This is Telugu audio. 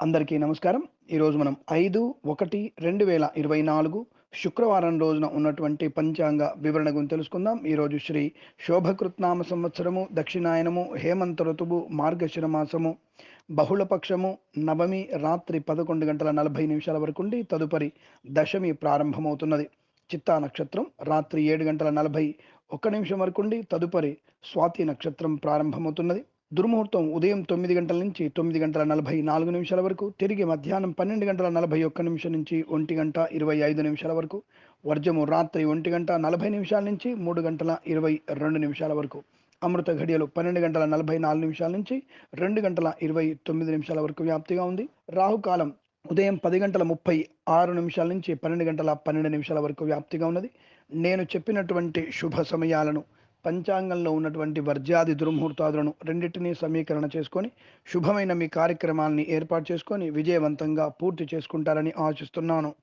అందరికీ నమస్కారం. ఈరోజు మనం ఐదు ఒకటి రెండు వేల ఇరవై నాలుగు శుక్రవారం రోజున ఉన్నటువంటి పంచాంగ వివరణ గురించి తెలుసుకుందాం. ఈరోజు శ్రీ శోభకృత్నామ సంవత్సరము దక్షిణాయనము హేమంత ఋతువు మార్గశిర మాసము బహుళపక్షము నవమి రాత్రి పదకొండు గంటల నలభై నిమిషాల వరకు ఉండి తదుపరి దశమి ప్రారంభమవుతున్నది. చిత్తా నక్షత్రం రాత్రి ఏడు గంటల నలభై ఒక్క నిమిషం వరకు ఉండి తదుపరి స్వాతి నక్షత్రం ప్రారంభమవుతున్నది. దుర్ముహూర్తం ఉదయం తొమ్మిది గంటల నుంచి తొమ్మిది గంటల నలభై నాలుగు నిమిషాల వరకు తిరిగి మధ్యాహ్నం పన్నెండు గంటల నలభై ఒక్క నిమిషం నుంచి ఒంటి గంట ఇరవై ఐదు నిమిషాల వరకు వర్జము రాత్రి ఒంటి గంట నలభై నిమిషాల నుంచి మూడు గంటల ఇరవై రెండు నిమిషాల వరకు అమృత ఘడియలు పన్నెండు గంటల నలభై నాలుగు నిమిషాల నుంచి రెండు గంటల ఇరవై తొమ్మిది నిమిషాల వరకు వ్యాప్తిగా ఉంది. రాహుకాలం ఉదయం పది గంటల ముప్పై ఆరు నిమిషాల నుంచి పన్నెండు గంటల పన్నెండు నిమిషాల వరకు వ్యాప్తిగా ఉన్నది. నేను చెప్పినటువంటి శుభ సమయాలను పంచాంగంలో ఉన్నటువంటి వర్జాది దుర్ముహూర్తాదులను రెండింటినీ సమీకరణ చేసుకొని శుభమైన మీ కార్యక్రమాల్ని ఏర్పాటు చేసుకొని విజయవంతంగా పూర్తి చేసుకుంటారని ఆశిస్తున్నాను.